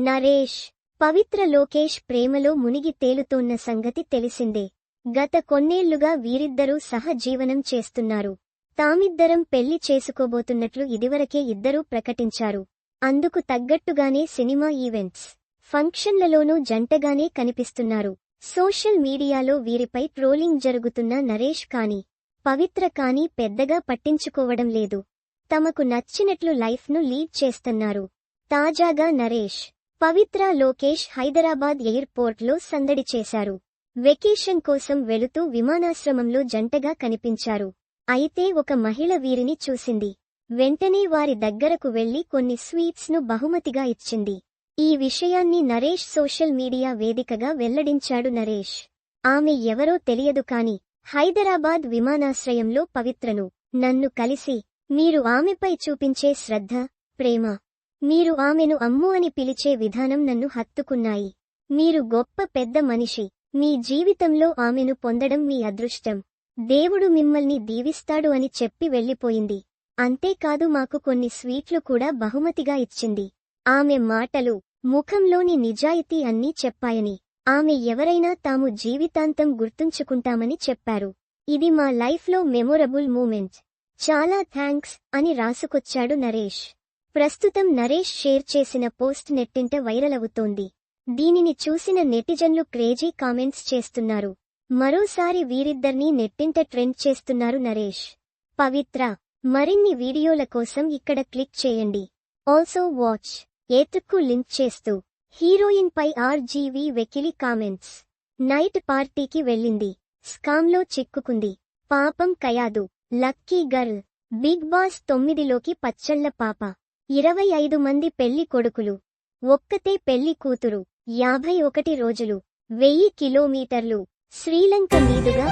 నరేష్ పవిత్ర లోకేష్ ప్రేమలో మునిగి తేలుతోన్న సంగతి తెలిసిందే. గత కొన్నేళ్ళుగా వీరిద్దరూ సహజీవనం చేస్తున్నారు. తామిద్దరం పెళ్ళి చేసుకోబోతున్నట్లు ఇదివరకే ఇద్దరూ ప్రకటించారు. అందుకు తగ్గట్టుగానే సినిమా ఈవెంట్స్ ఫంక్షన్లలోనూ జంటగానే కనిపిస్తున్నారు. సోషల్ మీడియాలో వీరిపై ట్రోలింగ్ జరుగుతున్న నరేష్ కాని పవిత్ర కాని పెద్దగా పట్టించుకోవడం లేదు. తమకు నచ్చినట్లు లైఫ్ను లీడ్ చేస్తున్నారు. తాజాగా నరేష్ పవిత్ర లోకేష్ హైదరాబాద్ ఎయిర్పోర్ట్లో సందడి చేశారు. వెకేషన్ కోసం వెళుతూ విమానాశ్రమంలో జంటగా కనిపించారు. అయితే ఒక మహిళ వీరిని చూసింది. వెంటనే వారి దగ్గరకు వెళ్ళి కొన్ని స్వీట్స్ను బహుమతిగా ఇచ్చింది. ఈ విషయాన్ని నరేష్ సోషల్ మీడియా వేదికగా వెల్లడించాడు నరేష్. ఆమె ఎవరో తెలియదు కాని హైదరాబాద్ విమానాశ్రయంలో పవిత్రను నన్ను కలిసి మీరు ఆమెపై చూపించే శ్రద్ధ ప్రేమ మీరు ఆమెను అమ్ము అని పిలిచే విధానం నన్ను హత్తుకున్నాయి. మీరు గొప్ప పెద్ద మనిషి. మీ జీవితంలో ఆమెను పొందడం మీ అదృష్టం. దేవుడు మిమ్మల్ని దీవిస్తాడు అని చెప్పి వెళ్ళిపోయింది అంతేకాదు మాకు కొన్ని స్వీట్లు కూడా బహుమతిగా ఇచ్చింది. ఆమె మాటలు ముఖంలోని నిజాయితీ అన్నీ చెప్పాయని ఆమె ఎవరైనా తాము జీవితాంతం గుర్తుంచుకుంటామని చెప్పారు. ఇది మా లైఫ్లో మెమొరబుల్ మూమెంట్. చాలా థ్యాంక్స్ అని రాసుకొచ్చాడు నరేష్. ప్రస్తుతం నరేష్ షేర్ చేసిన పోస్ట్ నెట్టింట వైరల్ అవుతోంది దీనిని చూసిన నెటిజన్లు క్రేజీ కామెంట్స్ చేస్తున్నారు. మరోసారి వీరిద్దర్నీ నెట్టింట ట్రెండ్ చేస్తున్నారు నరేష్. పవిత్ర మరిన్ని వీడియోల కోసం ఇక్కడ క్లిక్ చేయండి. Also watch. ఏతుక్కు లింక్ చేస్తూ. హీరోయిన్ పై ఆర్జీవీ వెకిలి కామెంట్స్. నైట్ పార్టీకి వెళ్ళింది. స్కామ్లో చిక్కుకుంది. పాపం Kayadu. Lucky girl. Big boss తొమ్మిదిలోకి పచ్చళ్ళ పాప. ఇరవై ఐదు మంది పెళ్ళి కొడుకులు ఒక్కతే పెళ్ళి కూతురు యాభై ఒకటి రోజులు వెయ్యి కిలోమీటర్లు శ్రీలంక మీదుగా